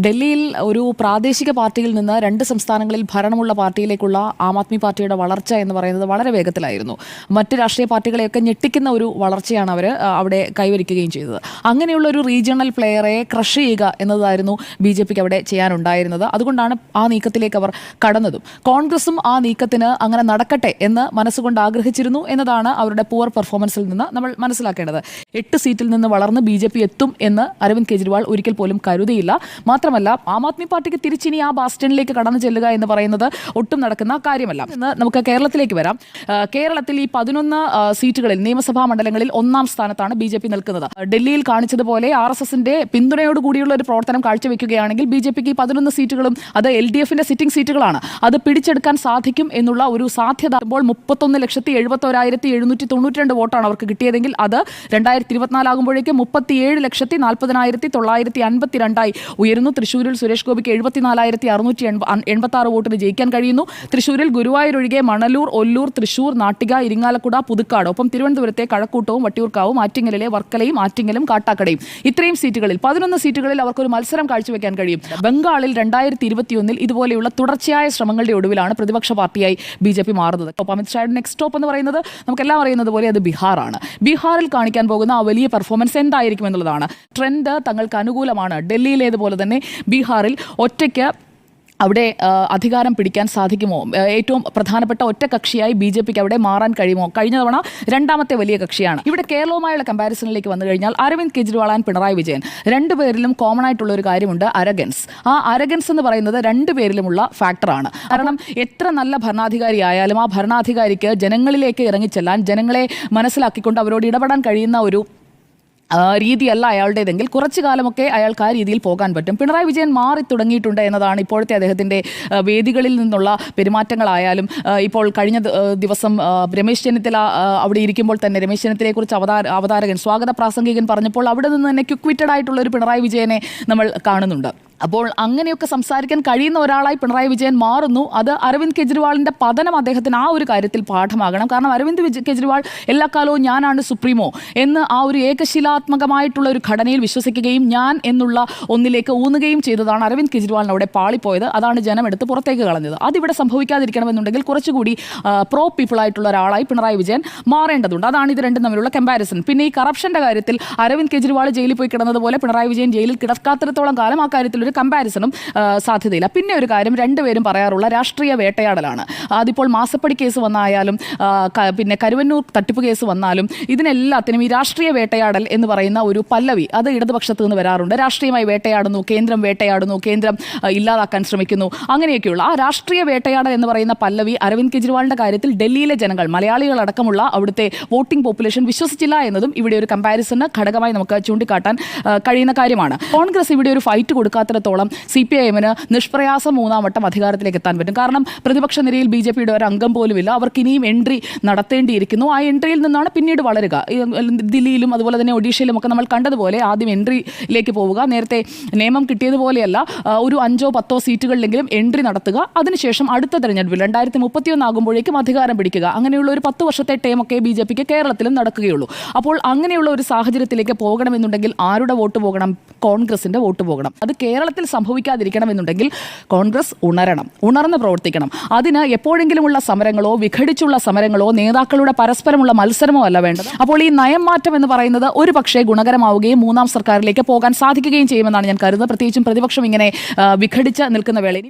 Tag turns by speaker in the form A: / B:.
A: ഡൽഹിയിൽ ഒരു പ്രാദേശിക പാർട്ടിയിൽ നിന്ന് രണ്ട് സംസ്ഥാനങ്ങളിൽ ഭരണമുള്ള പാർട്ടിയിലേക്കുള്ള ആം ആദ്മി പാർട്ടിയുടെ വളർച്ച എന്ന് പറയുന്നത് വളരെ വേഗത്തിലായിരുന്നു. മറ്റ് രാഷ്ട്രീയ പാർട്ടികളെയൊക്കെ ഞെട്ടിക്കുന്ന ഒരു വളർച്ചയാണ് അവർ അവിടെ കൈവരിക്കുകയും ചെയ്തത്. അങ്ങനെയുള്ള ഒരു റീജിയണൽ പ്ലെയറെ ക്രഷ് ചെയ്യുക എന്നതായിരുന്നു ബി ജെ പിക്ക് അവിടെ ചെയ്യാനുണ്ടായിരുന്നത്. അതുകൊണ്ടാണ് ആ നീക്കത്തിലേക്ക് അവർ കടന്നതും. കോൺഗ്രസും ആ നീക്കത്തിന് അങ്ങനെ നടക്കട്ടെ എന്ന് മനസ്സുകൊണ്ട് ആഗ്രഹിച്ചിരുന്നു എന്നതാണ് അവരുടെ പുവർ പെർഫോമൻസിൽ നിന്ന് നമ്മൾ മനസ്സിലാക്കേണ്ടത്. എട്ട് സീറ്റിൽ നിന്ന് വളർന്ന് ബി എത്തും എന്ന് അരവിന്ദ് കെജ്രിവാൾ ഒരിക്കൽ പോലും കരുതിയില്ല. മാത്രമല്ല ആം ആദ്മി പാർട്ടിക്ക് തിരിച്ചിനി ആ ബാസ്റ്റണിലേക്ക് കടന്നു ചെല്ലുക എന്ന് പറയുന്നത് ഒട്ടും നടക്കുന്ന കാര്യമല്ല. ഇന്ന് നമുക്ക് കേരളത്തിലേക്ക് വരാം. കേരളത്തിൽ ഈ പതിനൊന്ന് സീറ്റുകളിൽ നിയമസഭാ മണ്ഡലങ്ങളിൽ ഒന്നാം സ്ഥാനത്താണ് ബി ജെ പി നിൽക്കുന്നത്. ഡൽഹിയിൽ കാണിച്ചതുപോലെ ആർ എസ് എസിന്റെ പിന്തുണയോട് കൂടിയുള്ള ഒരു പ്രവർത്തനം കാഴ്ചവെക്കുകയാണെങ്കിൽ ബി ജെ പിക്ക് ഈ പതിനൊന്ന് സീറ്റുകളും അത് എൽ ഡി എഫിന്റെ സിറ്റിംഗ് സീറ്റുകളാണ്. അത് പിടിച്ചെടുക്കാൻ സാധിക്കും എന്നുള്ള ഒരു സാധ്യത ഇപ്പോൾ മുപ്പത്തൊന്ന് ലക്ഷത്തി എഴുപത്തോരായിരത്തി എഴുന്നൂറ്റി തൊണ്ണൂറ്റി രണ്ട് വോട്ടാണ് അവർക്ക് കിട്ടിയതെങ്കിൽ അത് രണ്ടായിരത്തി ഇരുപത്തിനാലാകുമ്പോഴേക്ക് മുപ്പത്തിയേഴ് ലക്ഷത്തി നാൽപ്പതിനായിരത്തി തൊള്ളായിരത്തി അൻപത്തി രണ്ടായി ഉയരുന്നു. തൃശ്ശൂരിൽ സുരേഷ് ഗോപിക്ക് എഴുപത്തിനാലായിരത്തി അറുന്നൂറ്റി എൺപത്തി ആറ് വോട്ടിന് ജയിക്കാൻ കഴിയുന്നു. തൃശ്ശൂരിൽ ഗുരുവായൂർ ഒഴികെ മണലൂർ ഒല്ലൂർ തൃശൂർ നാട്ടിക ഇരിങ്ങാലക്കുട പുതുക്കാട് ഒപ്പം തിരുവനന്തപുരത്തെ കഴക്കൂട്ടവും വട്ടിയൂർക്കാവും ആറ്റിങ്ങലിലെ വർക്കലയും ആറ്റിങ്ങലും കാട്ടാക്കടയും. ഇത്രയും സീറ്റുകളിൽ പതിനൊന്ന് സീറ്റുകളിൽ അവർക്കൊരു മത്സരം കാഴ്ചവെക്കാൻ കഴിയും. ബംഗാളിൽ രണ്ടായിരത്തി ഇരുപത്തിയൊന്നിൽ ഇതുപോലെയുള്ള തുടർച്ചയായ ശ്രമങ്ങളുടെ ഒടുവിലാണ് പ്രതിപക്ഷ പാർട്ടിയായി ബി ജെ പി മാറുന്നത്. ഒപ്പം അമിത്ഷായുടെ നെക്സ്റ്റ് സ്റ്റോപ്പ് എന്ന് പറയുന്നത് നമുക്കെല്ലാം അറിയുന്നത് പോലെ അത് ബീഹാറാണ്. ബീഹാറിൽ കാണിക്കാൻ പോകുന്ന ആ വലിയ പെർഫോമൻസ് എന്തായിരിക്കും എന്നുള്ളതാണ്. ട്രെൻഡ് തങ്ങൾക്ക് അനുകൂലമാണ്. ഡൽഹിയിലേതുപോലെ തന്നെ ബീഹാറിൽ ഒറ്റയ്ക്ക് അവിടെ അധികാരം പിടിക്കാൻ സാധിക്കുമോ? ഏറ്റവും പ്രധാനപ്പെട്ട ഒറ്റ കക്ഷിയായി ബി ജെ പിക്ക് അവിടെ മാറാൻ കഴിയുമോ? കഴിഞ്ഞ തവണ രണ്ടാമത്തെ വലിയ കക്ഷിയാണ്. ഇവിടെ കേരളവുമായുള്ള കമ്പാരിസണിലേക്ക് വന്നു കഴിഞ്ഞാൽ അരവിന്ദ് കെജ്രിവാൾ ആൻഡ് പിണറായി വിജയൻ. രണ്ടുപേരിലും കോമൺ ആയിട്ടുള്ള ഒരു കാര്യമുണ്ട് അരഗൻസ് ആ അരഗൻസ് എന്ന് പറയുന്നത് രണ്ടുപേരിലുമുള്ള ഫാക്ടറാണ് കാരണം എത്ര നല്ല ഭരണാധികാരി ആയാലും ആ ഭരണാധികാരിക്ക് ജനങ്ങളിലേക്ക് ഇറങ്ങിച്ചെല്ലാൻ ജനങ്ങളെ മനസ്സിലാക്കിക്കൊണ്ട് അവരോട് ഇടപെടാൻ കഴിയുന്ന ഒരു രീതിയല്ല അയാളുടേതെങ്കിൽ കുറച്ചു കാലമൊക്കെ അയാൾക്ക് ആ രീതിയിൽ പോകാൻ പറ്റും. പിണറായി വിജയൻ മാറി തുടങ്ങിയിട്ടുണ്ട് എന്നതാണ് ഇപ്പോഴത്തെ അദ്ദേഹത്തിന്റെ വേദികളിൽ നിന്നുള്ള പെരുമാറ്റങ്ങളായാലും ഇപ്പോൾ കഴിഞ്ഞ ദിവസം രമേശ് ചെന്നിത്തല അവിടെ ഇരിക്കുമ്പോൾ തന്നെ രമേശ് ചെന്നിത്തലയെക്കുറിച്ച് അവതാര അവതാരകൻ സ്വാഗത പ്രാസംഗികൻ പറഞ്ഞപ്പോൾ അവിടെ നിന്ന് തന്നെ ക്യുക്വിറ്റഡ് ആയിട്ടുള്ള ഒരു പിണറായി വിജയനെ നമ്മൾ കാണുന്നുണ്ട്. അപ്പോൾ അങ്ങനെയൊക്കെ സംസാരിക്കാൻ കഴിയുന്ന ഒരാളായി പിണറായി വിജയൻ മാറുന്നു. അത് അരവിന്ദ് കെജ്രിവാളിന്റെ പതനം അദ്ദേഹത്തിന് ആ ഒരു കാര്യത്തിൽ പാഠമാകണം. കാരണം അരവിന്ദ് കെജ്രിവാൾ എല്ലാ കാലവും ഞാനാണ് സുപ്രീമോ എന്ന് ആ ഒരു ഏകശിലാത്മകമായിട്ടുള്ള ഒരു ഘടനയിൽ വിശ്വസിക്കുകയും ഞാൻ എന്നുള്ള ഒന്നിലേക്ക് ഊന്നുകയും ചെയ്തതാണ് അരവിന്ദ് കെജ്രിവാളിന് അവിടെ പാളിപ്പോയത്. അതാണ് ജനം എടുത്ത് പുറത്തേക്ക് കളഞ്ഞത്. അതിവിടെ സംഭവിക്കാതിരിക്കണമെന്നുണ്ടെങ്കിൽ കുറച്ചുകൂടി പ്രോ പീപ്പിൾ ആയിട്ടുള്ള ഒരാളായി പിണറായി വിജയൻ മാറേണ്ടതുണ്ട്. അതാണ് ഇത് രണ്ടും തമ്മിലുള്ള കമ്പാരിസൺ പിന്നെ ഈ കറപ്ഷന്റെ കാര്യത്തിൽ അരവിന്ദ് കെജ്രിവാൾ ജയിലിൽ പോയി കിടന്നതുപോലെ പിണറായി വിജയൻ ജയിലിൽ കിടക്കാത്തിടത്തോളം കാലം ആ കാര്യത്തിൽ ഒരു കമ്പാരിസണും സാധ്യതയില്ല. പിന്നെ ഒരു കാര്യം രണ്ടുപേരും പറയാറുള്ള രാഷ്ട്രീയ വേട്ടയാടലാണ്. അതിപ്പോൾ മാസപ്പടി കേസ് വന്നായാലും പിന്നെ കരുവന്നൂർ തട്ടിപ്പ് കേസ് വന്നാലും ഇതിനെല്ലാത്തിനും ഈ രാഷ്ട്രീയ വേട്ടയാടൽ എന്ന് പറയുന്ന ഒരു പല്ലവി അത് ഇടതുപക്ഷത്ത് നിന്ന് വരാറുണ്ട്. രാഷ്ട്രീയമായി വേട്ടയാടുന്നു കേന്ദ്രം വേട്ടയാടുന്നു കേന്ദ്രം ഇല്ലാതാക്കാൻ ശ്രമിക്കുന്നു. അങ്ങനെയൊക്കെയുള്ള ആ രാഷ്ട്രീയ വേട്ടയാടൽ എന്ന് പറയുന്ന പല്ലവി അരവിന്ദ് കെജ്രിവാളിന്റെ കാര്യത്തിൽ ഡൽഹിയിലെ ജനങ്ങൾ മലയാളികളടക്കമുള്ള അവിടുത്തെ വോട്ടിംഗ് പോപ്പുലേഷൻ വിശ്വസിച്ചില്ല എന്നതും ഇവിടെ ഒരു കമ്പാരിസണ് ഘടകമായി നമുക്ക് ചൂണ്ടിക്കാട്ടാൻ കഴിയുന്ന കാര്യമാണ്. കോൺഗ്രസ് ഇവിടെ ഒരു ഫൈറ്റ് കൊടുക്കാത്തിടത്തോളം സി പി ഐ എമ്മിന് നിഷ്പ്രയാസം മൂന്നാം വട്ടം അധികാരത്തിലേക്ക് എത്താൻ പറ്റും. കാരണം പ്രതിപക്ഷ നിരയിൽ ബി ജെ പിയുടെ ഒരു അംഗം പോലുമില്ല. അവർക്ക് ഇനിയും എൻട്രി നടത്തേണ്ടിയിരിക്കുന്നു. ആ എൻട്രിയിൽ നിന്നാണ് പിന്നീട് വളരുക. ദില്ലിയിലും അതുപോലെ തന്നെ ഒഡീഷയിലും ഒക്കെ നമ്മൾ കണ്ടതുപോലെ ആദ്യം എൻട്രിയിലേക്ക് പോവുക. നേരത്തെ നിയമം കിട്ടിയതുപോലെയല്ല ഒരു അഞ്ചോ പത്തോ സീറ്റുകളിലെങ്കിലും എൻട്രി നടത്തുക. അതിനുശേഷം അടുത്ത തെരഞ്ഞെടുപ്പിൽ രണ്ടായിരത്തി മുപ്പത്തിയൊന്നാകുമ്പോഴേക്കും അധികാരം പിടിക്കുക. അങ്ങനെയുള്ള ഒരു പത്ത് വർഷത്തെ ടൈമൊക്കെ ബി ജെ പിക്ക് കേരളത്തിലും നടക്കുകയുള്ളൂ. അപ്പോൾ അങ്ങനെയുള്ള ഒരു സാഹചര്യത്തിലേക്ക് പോകണമെന്നുണ്ടെങ്കിൽ ആരുടെ വോട്ട് പോകണം? കോൺഗ്രസിന്റെ വോട്ട് പോകണം. അത് കേരളത്തിൽ സംഭവിക്കാതിരിക്കണമെന്നുണ്ടെങ്കിൽ കോൺഗ്രസ് ഉണരണം ഉണർന്ന് പ്രവർത്തിക്കണം. അതിന് എപ്പോഴെങ്കിലുമുള്ള സമരങ്ങളോ വിഘടിച്ചുള്ള സമരങ്ങളോ നേതാക്കളുടെ പരസ്പരമുള്ള മത്സരമോ അല്ല വേണ്ടത്. അപ്പോൾ ഈ നയം മാറ്റം എന്ന് പറയുന്നത് ഒരു പക്ഷേ ഗുണകരമാവുകയും മൂന്നാം സർക്കാരിലേക്ക് പോകാൻ സാധിക്കുകയും ചെയ്യുമെന്നാണ് ഞാൻ കരുതുന്നത്. പ്രത്യേകിച്ചും പ്രതിപക്ഷം ഇങ്ങനെ വിഘടിച്ച് നിൽക്കുന്ന വേളയിൽ.